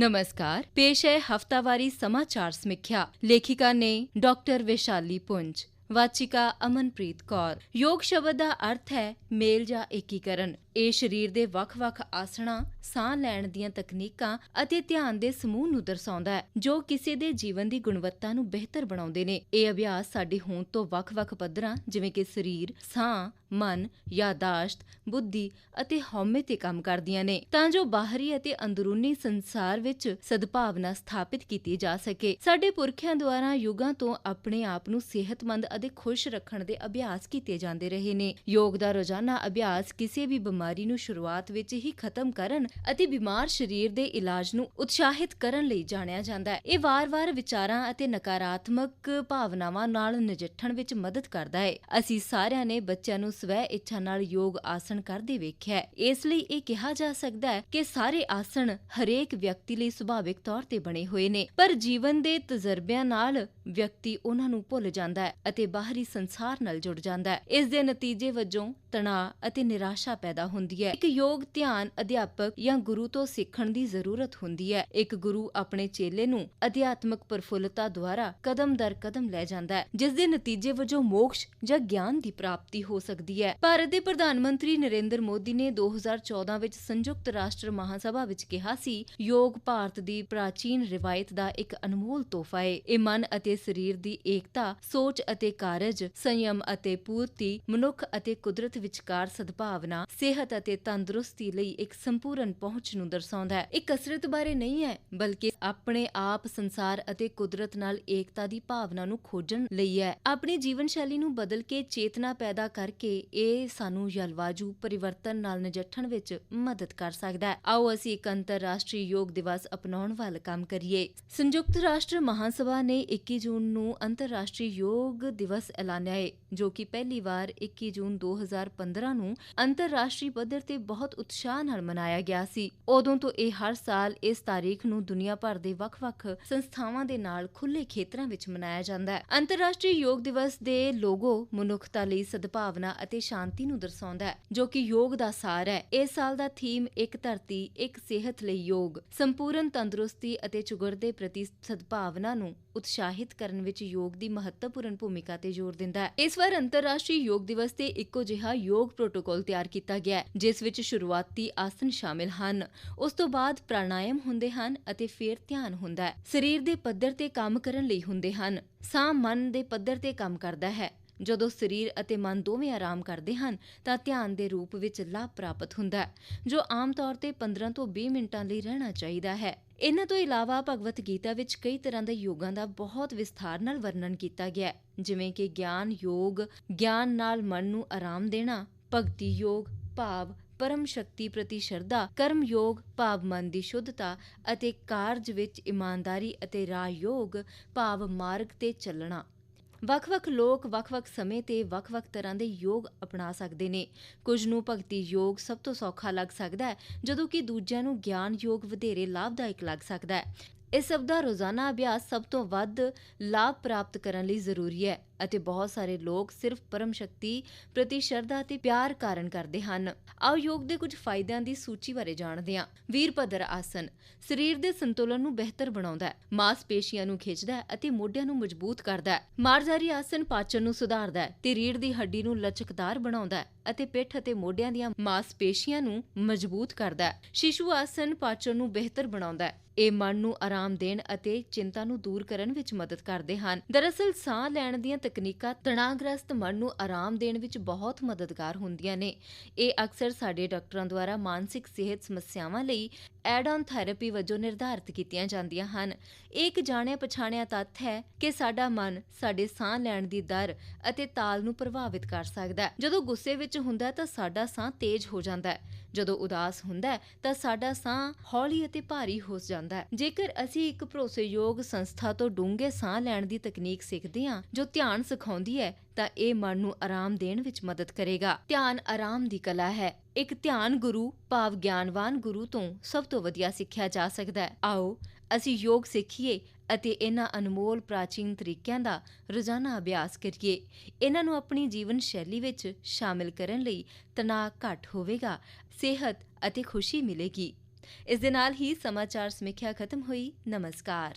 ਨਮਸਕਾਰ ਪੇਸ਼ ਹੈ ਹਫਤਾਵਾਰੀ ਸਮਾਚਾਰ ਸਮੀਖਿਆ। ਲੇਖਿਕਾ ਨੇ ਡਾਕਟਰ ਵਿਸ਼ਾਲੀ ਪੁੰਜ। ਵਾਚਿਕਾ ਅਮਨਪ੍ਰੀਤ ਕੌਰ। ਯੋਗ ਸ਼ਬਦ ਦਾ ਅਰਥ ਹੈ ਮੇਲ ਜਾਂ ਏਕੀਕਰਨ। ਇਹ ਸਰੀਰ ਦੇ ਵੱਖ-ਵੱਖ ਆਸਣਾਂ, ਸਾਹ ਲੈਣ ਦੀਆਂ ਤਕਨੀਕਾਂ ਅਤੇ ਧਿਆਨ ਦੇ ਸਮੂਹ ਨੂੰ ਦਰਸਾਉਂਦਾ ਹੈ, ਜੋ ਕਿਸੇ ਦੇ ਜੀਵਨ ਦੀ ਗੁਣਵੱਤਾ ਨੂੰ ਬਿਹਤਰ ਬਣਾਉਂਦੇ ਨੇ। ਇਹ ਅਭਿਆਸ ਸਾਡੀ ਹੋਂਦ ਤੋਂ ਵੱਖ-ਵੱਖ ਪੱਧਰਾਂ, ਜਿਵੇਂ ਕਿ ਸਰੀਰ, ਸਾਹ, ਮਨ, ਯਾਦਾਸ਼ਤ, ਬੁੱਧੀ ਅਤੇ ਹਉਮੈ ਤੇ ਕੰਮ ਕਰਦੀਆਂ ਨੇ। ਤਾਂ ਜੋ ਬਾਹਰੀ ਅਤੇ ਅੰਦਰੂਨੀ ਸੰਸਾਰ ਵਿੱਚ ਸਦਭਾਵਨਾ ਸਥਾਪਿਤ ਕੀਤੀ ਜਾ ਸਕੇ। ਸਾਡੇ ਪੁਰਖਿਆਂ ਦੁਆਰਾ ਯੁਗਾਂ ਤੋਂ ਆਪਣੇ ਆਪ ਨੂੰ ਸਿਹਤਮੰਦ ਅਤੇ ਖੁਸ਼ ਰੱਖਣ ਦੇ ਅਭਿਆਸ ਕੀਤੇ ਜਾਂਦੇ ਰਹੇ ਨੇ। ਯੋਗ ਦਾ ਰੋਜ਼ਾਨਾ ਅਭਿਆਸ ਕਿਸੇ ਵੀ ਬਿਮਾਰੀ ਨੂੰ ਸ਼ੁਰੂਆਤ ਵਿੱਚ ਹੀ ਖਤਮ ਕਰਨ ਅਤੇ ਬਿਮਾਰ ਸਰੀਰ ਦੇ ਇਲਾਜ ਨੂੰ ਉਤਸ਼ਾਹਿਤ ਕਰਨ ਲਈ ਜਾਣਿਆ ਜਾਂਦਾ ਹੈ। ਇਹ ਵਾਰ-ਵਾਰ ਵਿਚਾਰਾਂ ਅਤੇ ਨਕਾਰਾਤਮਕ ਭਾਵਨਾਵਾਂ ਨਾਲ ਨਜਿੱਠਣ ਵਿੱਚ ਮਦਦ ਕਰਦਾ ਹੈ। ਅਸੀਂ ਸਾਰਿਆਂ ਨੇ ਬੱਚਿਆਂ ਨੂੰ ਸਵੈ ਇੱਛਾ ਨਾਲ ਯੋਗ ਆਸਣ ਕਰਦੇ ਵੇਖਿਆ ਹੈ। ਇਸ ਲਈ ਇਹ ਕਿਹਾ ਜਾ ਸਕਦਾ ਹੈ ਕਿ ਸਾਰੇ ਆਸਣ ਹਰੇਕ ਵਿਅਕਤੀ ਲਈ ਸੁਭਾਵਿਕ ਤੌਰ ਤੇ ਬਣੇ ਹੋਏ ਨੇ, ਪਰ ਜੀਵਨ ਦੇ ਤਜਰਬਿਆਂ ਨਾਲ ਵਿਅਕਤੀ ਉਹਨਾਂ ਨੂੰ ਭੁੱਲ ਜਾਂਦਾ ਹੈ ਅਤੇ ਬਾਹਰੀ ਸੰਸਾਰ ਨਾਲ ਜੁੜ ਜਾਂਦਾ ਹੈ। ਇਸ ਦੇ ਨਤੀਜੇ ਵਜੋਂ ਤਣਾਅ ਅਤੇ ਨਿਰਾਸ਼ਾ ਪੈਦਾ ਹੁੰਦੀ ਹੈ। ਇੱਕ ਯੋਗ ਧਿਆਨ ਅਧਿਆਪਕ ਜਾਂ ਗੁਰੂ ਤੋਂ ਸਿੱਖਣ ਦੀ ਜ਼ਰੂਰਤ ਹੁੰਦੀ ਹੈ। ਇੱਕ ਗੁਰੂ ਆਪਣੇ ਚੇਲੇ ਨੂੰ ਅਧਿਆਤਮਕ ਪ੍ਰਫੁੱਲਤਾ ਦੁਆਰਾ ਕਦਮ ਦਰ ਕਦਮ ਲੈ ਜਾਂਦਾ ਹੈ, ਜਿਸ ਦੇ ਨਤੀਜੇ ਵਜੋਂ ਮੋਕਸ਼ ਜਾਂ ਗਿਆਨ ਦੀ ਪ੍ਰਾਪਤੀ ਹੋ ਸਕਦੀ ਹੈ। ਭਾਰਤ ਦੇ ਪ੍ਰਧਾਨ ਮੰਤਰੀ ਨਰਿੰਦਰ ਮੋਦੀ ਨੇ 2014 ਵਿੱਚ ਸੰਯੁਕਤ ਰਾਸ਼ਟਰ ਮਹਾਸਭਾ ਵਿੱਚ ਕਿਹਾ ਸੀ, ਯੋਗ ਭਾਰਤ ਦੀ ਪ੍ਰਾਚੀਨ ਰਿਵਾਇਤ ਦਾ ਇੱਕ ਅਨਮੋਲ ਤੋਹਫਾ ਹੈ ਇਹ ਮਨ ਅਤੇ ਸਰੀਰ ਦੀ ਏਕਤਾ, ਸੋਚ ਅਤੇ ਕਾਰਜ, ਸੰਯਮ ਅਤੇ ਪੂਰਤੀ, ਮਨੁੱਖ ਅਤੇ ਕੁਦਰਤ ਵਿਚਕਾਰ ਸਦਭਾਵਨਾ, ਸਿਹਤ ਅਤੇ ਤੰਦਰੁਸਤੀ ਲਈ ਇੱਕ ਸੰਪੂਰਨ ਪਹੁੰਚ ਨੂੰ ਦਰਸਾਉਂਦਾ ਹੈ। ਇਹ ਕਸਰਤ ਬਾਰੇ ਨਹੀਂ ਹੈ, ਬਲਕਿ ਆਪਣੇ ਆਪ ਸੰਸਾਰ ਅਤੇ ਕੁਦਰਤ ਨਾਲ ਏਕਤਾ ਦੀ ਭਾਵਨਾ ਨੂੰ ਖੋਜਣ ਲਈ ਹੈ। ਆਪਣੀ ਜੀਵਨ ਸ਼ੈਲੀ ਨੂੰ ਬਦਲ ਕੇ ਚੇਤਨਾ ਪੈਦਾ ਕਰਕੇ ਇਹ ਸਾਨੂੰ ਜਲਵਾਯੂ ਪਰਿਵਰਤਨ ਨਾਲ ਨਜਿੱਠਣ ਵਿੱਚ ਮਦਦ ਕਰ ਸਕਦਾ ਹੈ। ਆਓ ਅਸੀਂ ਇੱਕ ਅੰਤਰਰਾਸ਼ਟਰੀ ਯੋਗ ਦਿਵਸ ਅਪਣਾਉਣ ਵੱਲ ਕੰਮ ਕਰੀਏ। ਸੰਯੁਕਤ ਰਾਸ਼ਟਰ ਮਹਾਸਭਾ ਨੇ 21 ਜੂਨ ਨੂੰ ਅੰਤਰਰਾਸ਼ਟਰੀ ਯੋਗ ਦਿਵਸ ਐਲਾਨਿਆ ਹੈ ਜੋ ਕਿ ਪਹਿਲੀ ਵਾਰ 21 ਜੂਨ 2015 ਨੂੰ ਅੰਤਰਰਾਸ਼ਟਰੀ ਪੱਧਰ ਤੇ ਬਹੁਤ ਉਤਸ਼ਾਹ ਨਾਲ ਮਨਾਇਆ ਗਿਆ ਸੀ। ਉਦੋਂ ਤੋਂ ਇਹ ਹਰ ਸਾਲ ਇਸ ਤਾਰੀਖ ਨੂੰ ਦੁਨੀਆ ਭਰ ਦੇ ਵੱਖ-ਵੱਖ ਸੰਸਥਾਵਾਂ ਦੇ ਨਾਲ ਖੁੱਲੇ ਖੇਤਰਾਂ ਵਿੱਚ ਮਨਾਇਆ ਜਾਂਦਾ ਹੈ। ਅੰਤਰਰਾਸ਼ਟਰੀ ਯੋਗ ਦਿਵਸ ਦੇ ਲੋਗੋ ਮਨੁੱਖਤਾ ਲਈ ਸਦਭਾਵਨਾ ਅਤੇ ਸ਼ਾਂਤੀ ਨੂੰ ਦਰਸਾਉਂਦਾ ਹੈ, ਜੋ ਕਿ ਯੋਗ ਦਾ ਸਾਰ ਹੈ। ਇਸ ਸਾਲ ਦਾ ਥੀਮ ਇੱਕ ਧਰਤੀ, ਇੱਕ ਸਿਹਤ ਲਈ ਯੋਗ, ਸੰਪੂਰਨ ਤੰਦਰੁਸਤੀ ਅਤੇ ਚੁਗਰਦੇ ਪ੍ਰਤੀ ਸਦਭਾਵਨਾ ਨੂੰ ਉਤਸ਼ਾਹਿਤ ਕਰਨ ਵਿੱਚ ਯੋਗ ਦੀ ਮਹੱਤਵਪੂਰਨ ਭੂਮਿਕਾ ਤੇ ਜ਼ੋਰ ਦਿੰਦਾ ਹੈ। ਇਸ ਵਾਰ ਅੰਤਰਰਾਸ਼ਟਰੀ ਯੋਗ ਦਿਵਸ ਤੇ ਇੱਕੋ ਜਿਹਾ ਯੋਗ ਪ੍ਰੋਟੋਕਾਲ ਤਿਆਰ ਕੀਤਾ ਗਿਆ ਹੈ, ਜਿਸ ਵਿੱਚ ਸ਼ੁਰੂਆਤੀ ਆਸਨ ਸ਼ਾਮਿਲ ਹਨ। ਉਸ ਤੋਂ ਬਾਅਦ ਪ੍ਰਾਣਾਯਾਮ ਹੁੰਦੇ ਹਨ ਅਤੇ ਫਿਰ ਧਿਆਨ ਹੁੰਦਾ ਹੈ। ਸਰੀਰ ਦੇ ਪੱਧਰ ਤੇ ਕੰਮ ਕਰਨ ਲਈ ਹੁੰਦੇ ਹਨ। ਸਾਹ ਮਨ ਦੇ ਪੱਧਰ ਤੇ ਕੰਮ ਕਰਦਾ ਹੈ। ਜਦੋਂ ਸਰੀਰ ਅਤੇ ਮਨ ਦੋਵੇਂ ਆਰਾਮ ਕਰਦੇ ਹਨ, ਤਾਂ ਧਿਆਨ ਦੇ ਰੂਪ ਵਿੱਚ ਲਾਭ ਪ੍ਰਾਪਤ ਹੁੰਦਾ ਹੈ, ਜੋ ਆਮ ਤੌਰ ਤੇ 15 ਤੋਂ 20 ਮਿੰਟਾਂ ਲਈ ਰਹਿਣਾ ਚਾਹੀਦਾ ਹੈ। ਇਹਨਾਂ ਤੋਂ ਇਲਾਵਾ ਭਗਵਤ ਗੀਤਾ ਵਿੱਚ ਕਈ ਤਰ੍ਹਾਂ ਦੇ ਯੋਗਾਂ ਦਾ ਬਹੁਤ ਵਿਸਥਾਰ ਨਾਲ ਵਰਣਨ ਕੀਤਾ ਗਿਆ ਹੈ, ਜਿਵੇਂ ਕਿ ਗਿਆਨ ਯੋਗ, ਗਿਆਨ ਨਾਲ ਮਨ ਨੂੰ ਆਰਾਮ ਦੇਣਾ, ਭਗਤੀ ਯੋਗ, ਭਾਵ, ਪਰਮ ਸ਼ਕਤੀ ਪ੍ਰਤੀ ਸ਼ਰਧਾ, ਕਰਮ ਯੋਗ, ਭਾਵ ਮਨ ਦੀ ਸ਼ੁੱਧਤਾ ਅਤੇ ਕਾਰਜ ਵਿੱਚ ਇਮਾਨਦਾਰੀ ਅਤੇ ਰਾਹ ਯੋਗ, ਭਾਵ ਮਾਰਗ ਤੇ ਚੱਲਣਾ। ਵੱਖ-ਵੱਖ ਲੋਕ ਵੱਖ-ਵੱਖ ਸਮੇਂ ਤੇ ਵੱਖ-ਵੱਖ ਤਰ੍ਹਾਂ ਦੇ ਯੋਗ ਅਪਣਾ ਸਕਦੇ ਨੇ। ਕੁਝ ਨੂੰ ਭਗਤੀ ਯੋਗ ਸਭ ਤੋਂ ਸੌਖਾ ਲੱਗ ਸਕਦਾ ਹੈ, ਜਦੋਂ ਕਿ ਦੂਜਿਆਂ ਨੂੰ ਗਿਆਨ ਯੋਗ ਵਧੇਰੇ ਲਾਭਦਾਇਕ ਲੱਗ ਸਕਦਾ ਹੈ। ਇਸ ਸਭ ਦਾ ਰੋਜ਼ਾਨਾ ਅਭਿਆਸ ਸਭ ਤੋਂ ਵੱਧ ਲਾਭ ਪ੍ਰਾਪਤ ਕਰਨ ਲਈ ਜ਼ਰੂਰੀ ਹੈ। ਅਤੇ ਬਹੁਤ ਸਾਰੇ ਲੋਕ ਸਿਰਫ ਪਰਮ ਸ਼ਕਤੀ ਪ੍ਰਤੀ ਸ਼ਰਧਾ ਤੇ ਪਿਆਰ ਕਾਰਨ ਕਰਦੇ ਹਨ। ਆਓ ਯੋਗ ਦੇ ਕੁਝ ਫਾਇਦਿਆਂ ਦੀ ਸੂਚੀ ਬਾਰੇ ਜਾਣਦੇ ਹਾਂ। ਵੀਰਭਦਰ ਆਸਨ। ਸਰੀਰ ਦੇ ਸੰਤੁਲਨ ਨੂੰ ਬਿਹਤਰ ਬਣਾਉਂਦਾ ਹੈ, ਮਾਸਪੇਸ਼ੀਆਂ ਨੂੰ ਖਿੱਚਦਾ ਹੈ ਅਤੇ ਮੋਢਿਆਂ ਨੂੰ ਮਜ਼ਬੂਤ ਕਰਦਾ ਹੈ। ਮਾਰਜਾਰੀ ਆਸਨ ਪਾਚਨ ਨੂੰ ਸੁਧਾਰਦਾ ਹੈ ਤੇ ਰੀੜ ਦੀ ਹੱਡੀ ਨੂੰ ਲਚਕਦਾਰ ਬਣਾਉਂਦਾ ਹੈ ਅਤੇ ਪਿੱਠ ਅਤੇ ਮੋਢਿਆਂ ਦੀਆਂ ਮਾਸਪੇਸ਼ੀਆਂ ਨੂੰ ਮਜ਼ਬੂਤ ਕਰਦਾ ਹੈ। ਸ਼ਿਸ਼ੂ ਆਸਨ ਪਾਚਨ ਨੂੰ ਬਿਹਤਰ ਬਣਾਉਂਦਾ ਹੈ। ਇਹ ਮਨ ਨੂੰ ਆਰਾਮ ਦੇਣ ਅਤੇ ਚਿੰਤਾ ਨੂੰ ਦੂਰ ਕਰਨ ਵਿੱਚ ਮਦਦ ਕਰਦੇ ਹਨ। ਦਰਅਸਲ ਸਾਹ ਲੈਣ ਦੀਆਂ ਤਕਨੀਕਾਂ ਤਣਾਅਗ੍ਰਸਤ ਮਨ ਨੂੰ ਆਰਾਮ ਦੇਣ ਵਿੱਚ ਬਹੁਤ ਮਦਦਗਾਰ ਹੁੰਦੀਆਂ ਨੇ। ਇਹ ਅਕਸਰ ਸਾਡੇ ਡਾਕਟਰਾਂ ਦੁਆਰਾ ਮਾਨਸਿਕ ਸਿਹਤ ਸਮੱਸਿਆਵਾਂ ਲਈ ਐਡ-ਆਨ ਥੈਰੇਪੀ ਵਜੋਂ ਨਿਰਧਾਰਿਤ ਕੀਤੀਆਂ ਜਾਂਦੀਆਂ ਹਨ। ਇਹ ਇੱਕ ਜਾਣਿਆ ਪਛਾਣਿਆ ਤੱਥ ਹੈ ਕਿ ਸਾਡਾ ਮਨ ਸਾਡੇ ਸਾਹ ਲੈਣ ਦੀ ਦਰ ਅਤੇ ਤਾਲ ਨੂੰ ਪ੍ਰਭਾਵਿਤ ਕਰ ਸਕਦਾ ਹੈ। ਜਦੋਂ ਗੁੱਸੇ ਵਿੱਚ ਹੁੰਦਾ ਤਾਂ ਸਾਡਾ ਸਾਹ ਤੇਜ਼ ਹੋ ਜਾਂਦਾ ਹੈ। ਜਦੋਂ ਉਦਾਸ ਹੁੰਦਾ ਤਾਂ ਸਾਡਾ ਸਾਹ ਹੌਲੀ ਅਤੇ ਭਾਰੀ ਹੋ ਜਾਂਦਾ ਹੈ। ਜੇਕਰ ਅਸੀਂ ਇੱਕ ਭਰੋਸੇਯੋਗ ਸੰਸਥਾ ਤੋਂ ਡੂੰਘੇ ਸਾਹ ਲੈਣ ਦੀ ਤਕਨੀਕ ਸਿੱਖਦੇ ਹਾਂ, ਜੋ ਧਿਆਨ ਸਿਖਾਉਂਦੀ ਹੈ, ਤਾਂ ਇਹ ਮਨ ਨੂੰ ਆਰਾਮ ਦੇਣ ਵਿੱਚ ਮਦਦ ਕਰੇਗਾ। ਧਿਆਨ ਆਰਾਮ ਦੀ ਕਲਾ ਹੈ। ਇੱਕ ਧਿਆਨ ਗੁਰੂ, ਭਾਵ ਗਿਆਨਵਾਨ ਗੁਰੂ ਤੋਂ ਸਭ ਤੋਂ ਵਧੀਆ ਸਿੱਖਿਆ ਜਾ ਸਕਦਾ ਹੈ। ਆਓ, ਅਸੀਂ ਯੋਗ ਸਿੱਖੀਏ ਅਤੇ ਇਹਨਾਂ ਅਨਮੋਲ ਪ੍ਰਾਚੀਨ ਤਰੀਕਿਆਂ ਦਾ ਰੋਜ਼ਾਨਾ ਅਭਿਆਸ ਕਰੀਏ। ਇਹਨਾਂ ਨੂੰ ਆਪਣੀ ਜੀਵਨ ਸ਼ੈਲੀ ਵਿੱਚ ਸ਼ਾਮਿਲ ਕਰਨ ਲਈ ਤਣਾਅ ਘੱਟ ਹੋਵੇਗਾ, ਸਿਹਤ ਅਤੇ ਖੁਸ਼ੀ ਮਿਲੇਗੀ। ਇਸ ਦੇ ਨਾਲ ਹੀ ਸਮਾਚਾਰ ਸਮੀਖਿਆ ਖਤਮ ਹੋਈ। ਨਮਸਕਾਰ।